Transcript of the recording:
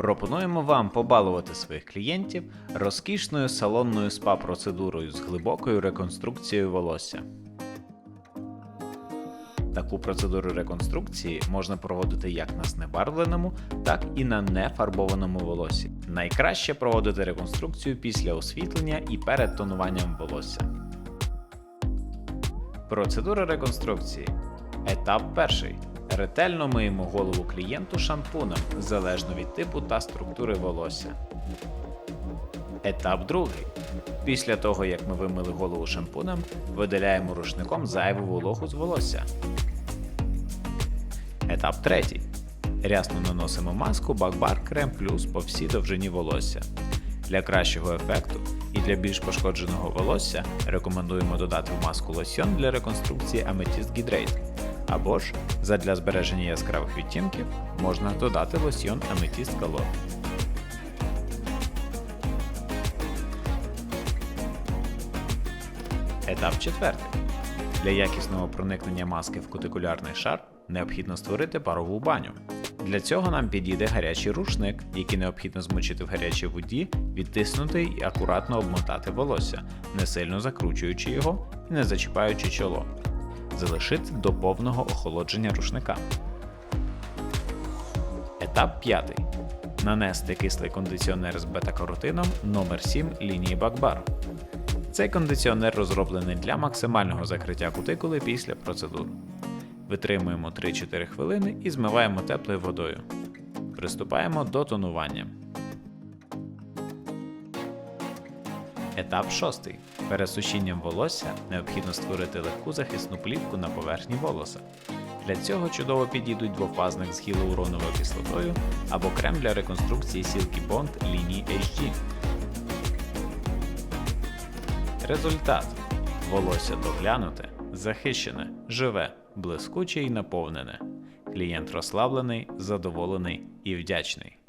Пропонуємо вам побалувати своїх клієнтів розкішною салонною спа-процедурою з глибокою реконструкцією волосся. Таку процедуру реконструкції можна проводити як на знебарвленому, так і на нефарбованому волосі. Найкраще проводити реконструкцію після освітлення і перед тонуванням волосся. Процедура реконструкції. Етап перший. Ретельно миємо голову клієнту шампунем залежно від типу та структури волосся. Етап другий. Після того, як ми вимили голову шампунем, видаляємо рушником зайву вологу з волосся. Етап третій. Рясно наносимо маску Бакбар Крем Плюс по всій довжині волосся. Для кращого ефекту і для більш пошкодженого волосся рекомендуємо додати в маску лосьон для реконструкції Amethyst Hydrate. Або ж задля збереження яскравих відтінків можна додати лосьйон Amethyst Color. Етап четвертий. Для якісного проникнення маски в кутикулярний шар необхідно створити парову баню. Для цього нам підійде гарячий рушник, який необхідно змочити в гарячій воді, відтиснути і акуратно обмотати волосся, не сильно закручуючи його і не зачіпаючи чоло. Залишити до повного охолодження рушника. Етап 5. Нанести кислий кондиціонер з бета-каротином номер 7 лінії Бакбар. Цей кондиціонер розроблений для максимального закриття кутикули після процедур. Витримуємо 3-4 хвилини і змиваємо теплою водою. Приступаємо до тонування. Етап 6. Перед сушінням волосся необхідно створити легку захисну плівку на поверхні волоса. Для цього чудово підійдуть двофазник з гіалуроновою кислотою або крем для реконструкції Silky Bond лінії HD. Результат: волосся доглянуте, захищене, живе, блискуче і наповнене. Клієнт розслаблений, задоволений і вдячний.